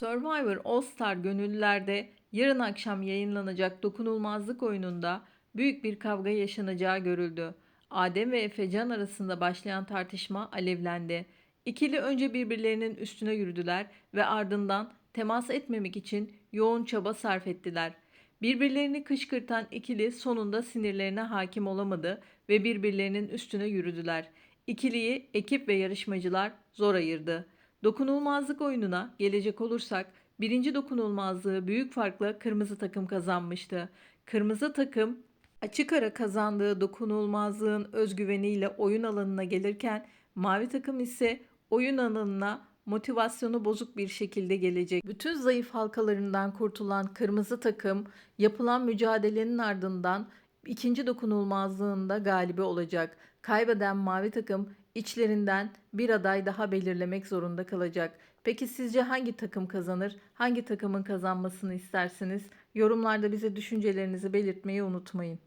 Survivor All Star gönüllülerde yarın akşam yayınlanacak dokunulmazlık oyununda büyük bir kavga yaşanacağı görüldü. Adem ve Efecan arasında başlayan tartışma alevlendi. İkili önce birbirlerinin üstüne yürüdüler ve ardından temas etmemek için yoğun çaba sarf ettiler. Birbirlerini kışkırtan ikili sonunda sinirlerine hakim olamadı ve birbirlerinin üstüne yürüdüler. İkiliyi ekip ve yarışmacılar zor ayırdı. Dokunulmazlık oyununa gelecek olursak birinci dokunulmazlığı büyük farkla kırmızı takım kazanmıştı. Kırmızı takım açık ara kazandığı dokunulmazlığın özgüveniyle oyun alanına gelirken mavi takım ise oyun alanına motivasyonu bozuk bir şekilde gelecek. Bütün zayıf halkalarından kurtulan kırmızı takım yapılan mücadelenin ardından ikinci dokunulmazlığında galibi olacak. Kaybeden mavi takım içlerinden bir aday daha belirlemek zorunda kalacak. Peki sizce hangi takım kazanır? Hangi takımın kazanmasını istersiniz? Yorumlarda bize düşüncelerinizi belirtmeyi unutmayın.